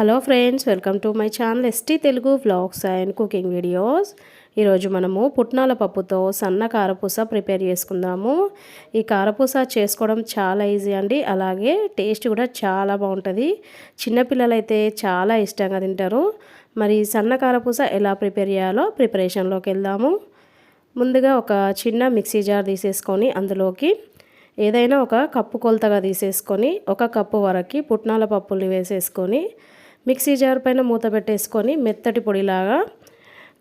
Hello friends welcome to my channel ST Telugu vlogs and cooking videos. ఈరోజు మనము పుట్నాల పప్పుతో సన్న కారపూస ప్రిపేర్ చేసుకుందాము. ఈ కారపూస చేసుకోవడం చాలా ఈజీ అండి. అలాగే టేస్ట్ కూడా చాలా బాగుంటుంది. చిన్నపిల్లలైతే చాలా ఇష్టంగా తింటారు. మరి సన్న కారపూస ఎలా ప్రిపేర్ చేయాలో ప్రిపరేషన్లోకి వెళ్దాము. ముందుగా ఒక చిన్న మిక్సీ జార్ తీసేసుకొని అందులోకి ఏదైనా ఒక కప్పు కొలతగా తీసేసుకొని ఒక కప్పు వరకు పుట్నాల పప్పుల్ని వేసేసుకొని మిక్సీ జార్ పైన మూత పెట్టేసుకొని మెత్తటి పొడిలాగా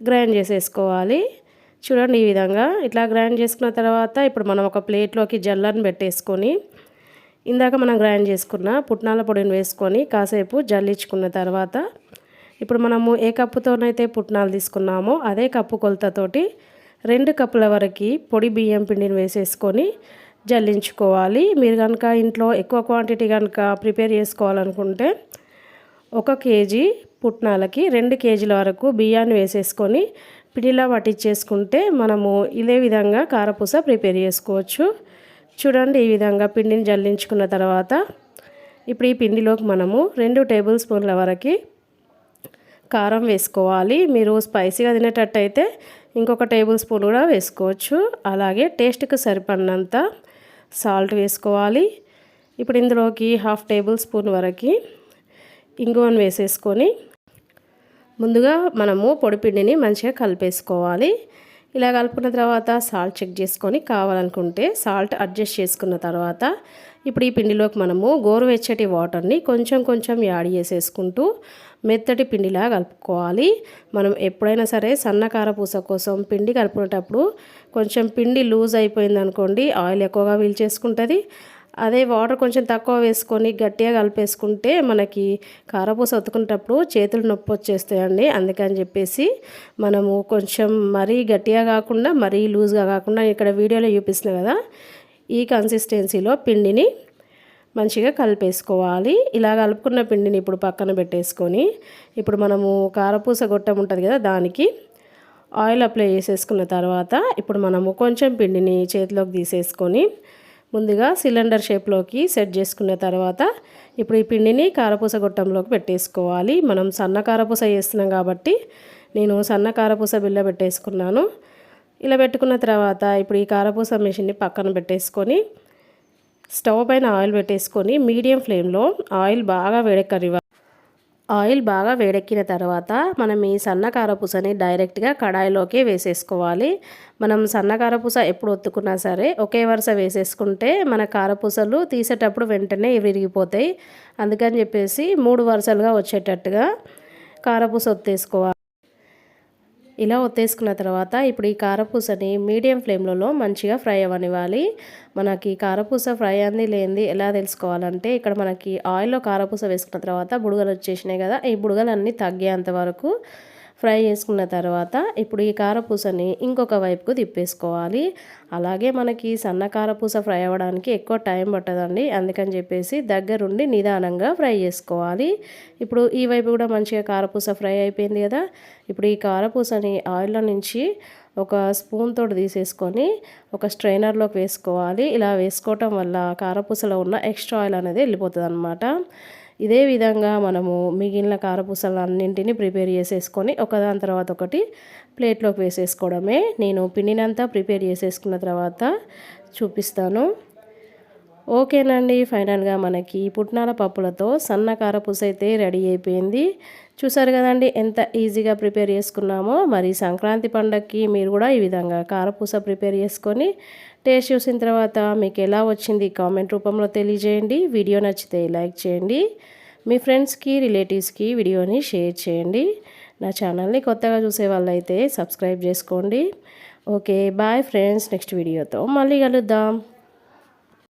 గ్రైండ్ చేసేసుకోవాలి. చూడండి ఈ విధంగా ఇట్లా గ్రైండ్ చేసుకున్న తర్వాత ఇప్పుడు మనం ఒక ప్లేట్లోకి జల్లని పెట్టేసుకొని ఇందాక మనం గ్రైండ్ చేసుకున్న పుట్నాల పొడిని వేసుకొని కాసేపు జల్లించుకున్న తర్వాత ఇప్పుడు మనము ఏ కప్పుతోనైతే పుట్నాలు తీసుకున్నామో అదే కప్పు కొలతతోటి రెండు కప్పుల వరకు పొడి బియ్యం పిండిని వేసేసుకొని జల్లించుకోవాలి. మీరు కనుక ఇంట్లో ఎక్కువ క్వాంటిటీ కనుక ప్రిపేర్ చేసుకోవాలనుకుంటే ఒక కేజీ పుట్నాలకి రెండు కేజీల వరకు బియ్యాన్ని వేసేసుకొని పిడిలా పట్టించేసుకుంటే మనము ఇదే విధంగా కారపూస ప్రిపేర్ చేసుకోవచ్చు. చూడండి ఈ విధంగా పిండిని జల్లించుకున్న తర్వాత ఇప్పుడు ఈ పిండిలోకి మనము రెండు టేబుల్ స్పూన్ల వరకు కారం వేసుకోవాలి. మీరు స్పైసీగా తినేటట్టయితే ఇంకొక టేబుల్ స్పూన్ కూడా వేసుకోవచ్చు. అలాగే టేస్ట్కి సరిపడినంత సాల్ట్ వేసుకోవాలి. ఇప్పుడు ఇందులోకి హాఫ్ టేబుల్ స్పూన్ వరకు ఇంగువను వేసేసుకొని ముందుగా మనము పొడిపిండిని మంచిగా కలిపేసుకోవాలి. ఇలా కలుపుకున్న తర్వాత సాల్ట్ చెక్ చేసుకొని కావాలనుకుంటే సాల్ట్ అడ్జస్ట్ చేసుకున్న తర్వాత ఇప్పుడు ఈ పిండిలోకి మనము గోరువెచ్చటి వాటర్ని కొంచెం కొంచెం యాడ్ చేసేసుకుంటూ మెత్తటి పిండిలా కలుపుకోవాలి. మనం ఎప్పుడైనా సరే సన్నకార పూస కోసం పిండి కలుపుకునేటప్పుడు కొంచెం పిండి లూజ్ అయిపోయింది అనుకోండి ఆయిల్ ఎక్కువగా చేసుకుంటుంది. అదే వాటర్ కొంచెం తక్కువ వేసుకొని గట్టిగా కలిపేసుకుంటే మనకి కారపూస ఒత్తుకునేటప్పుడు చేతులు నొప్పి వచ్చేస్తాయండి. అందుకని చెప్పేసి మనము కొంచెం మరీ గట్టిగా కాకుండా మరీ లూజ్గా కాకుండా ఇక్కడ వీడియోలో చూపిస్తున్నా కదా ఈ కన్సిస్టెన్సీలో పిండిని మంచిగా కలిపేసుకోవాలి. ఇలా కలుపుకున్న పిండిని ఇప్పుడు పక్కన పెట్టేసుకొని ఇప్పుడు మనము కారపూస గొట్టం ఉంటుంది కదా దానికి ఆయిల్ అప్లై చేసేసుకున్న తర్వాత ఇప్పుడు మనము కొంచెం పిండిని చేతిలోకి తీసేసుకొని ముందుగా సిలిండర్ షేప్లోకి సెట్ చేసుకున్న తర్వాత ఇప్పుడు ఈ పిండిని కారపూస గొట్టంలోకి పెట్టేసుకోవాలి. మనం సన్న కారపూస చేస్తున్నాం కాబట్టి నేను సన్న కారపూస బిల్ల పెట్టేసుకున్నాను. ఇలా పెట్టుకున్న తర్వాత ఇప్పుడు ఈ కారపూస మిషన్ని పక్కన పెట్టేసుకొని స్టవ్ పైన ఆయిల్ పెట్టేసుకొని మీడియం ఫ్లేమ్లో ఆయిల్ బాగా వేడెక్కనివ్వాలి. ఆయిల్ బాగా వేడెక్కిన తర్వాత మనం ఈ సన్న కారపూసని డైరెక్ట్గా కడాయిలోకి వేసేసుకోవాలి. మనం సన్న కారపూస ఎప్పుడు ఒత్తుకున్నా సరే ఒకే వరుస వేసేసుకుంటే మన కారపూసలు తీసేటప్పుడు వెంటనే విరిగిపోతాయి. అందుకని చెప్పేసి మూడు వరుసలుగా వచ్చేటట్టుగా కారపూస ఒత్తేసుకోవాలి. ఇలా ఒత్తేసుకున్న తర్వాత ఇప్పుడు ఈ కారపూసని మీడియం ఫ్లేమ్లలో మంచిగా ఫ్రై అవ్వనివ్వాలి. మనకి కారపూస ఫ్రై అంది లేనిది ఎలా తెలుసుకోవాలంటే ఇక్కడ మనకి ఆయిల్లో కారపూస వేసుకున్న తర్వాత బుడగలు వచ్చేసినాయి కదా ఈ బుడగలన్నీ తగ్గేంత వరకు ఫ్రై చేసుకున్న తర్వాత ఇప్పుడు ఈ కారపూసని ఇంకొక వైపుకు తిప్పేసుకోవాలి. అలాగే మనకి సన్న కారపూస ఫ్రై అవ్వడానికి ఎక్కువ టైం పట్టదండి. అందుకని చెప్పేసి దగ్గరుండి నిదానంగా ఫ్రై చేసుకోవాలి. ఇప్పుడు ఈ వైపు కూడా మంచిగా కారపూస ఫ్రై అయిపోయింది కదా. ఇప్పుడు ఈ కారపూసని ఆయిల్లో నుంచి ఒక స్పూన్ తోటి తీసేసుకొని ఒక స్ట్రైనర్లోకి వేసుకోవాలి. ఇలా వేసుకోవటం వల్ల కారపూసలో ఉన్న ఎక్స్ట్రా ఆయిల్ అనేది వెళ్ళిపోతుంది అనమాట ఇదే విధంగా మనము మిగిలిన కారపూసలన్నింటినీ ప్రిపేర్ చేసేసుకొని ఒకదాని తర్వాత ఒకటి ప్లేట్లోకి వేసేసుకోవడమే. నేను పిండినంతా ప్రిపేర్ చేసేసుకున్న తర్వాత చూపిస్తాను. ఓకేనండి ఫైనల్గా మనకి పుట్నాల పప్పులతో సన్న కారపూస అయితే రెడీ అయిపోయింది. చూసారు కదండి ఎంత ఈజీగా ప్రిపేర్ చేసుకున్నామో. మరి సంక్రాంతి పండగకి మీరు కూడా ఈ విధంగా కారపూస ప్రిపేర్ చేసుకొని టేస్ట్ చూసిన తర్వాత మీకు ఎలా వచ్చింది కామెంట్ రూపంలో తెలియజేయండి. వీడియో నచ్చితే లైక్ చేయండి. మీ ఫ్రెండ్స్కి రిలేటివ్స్కి వీడియోని షేర్ చేయండి. నా ఛానల్ని కొత్తగా చూసే వాళ్ళైతే సబ్స్క్రైబ్ చేసుకోండి. Okay bye friends. నెక్స్ట్ వీడియోతో మళ్ళీ కలుద్దాం.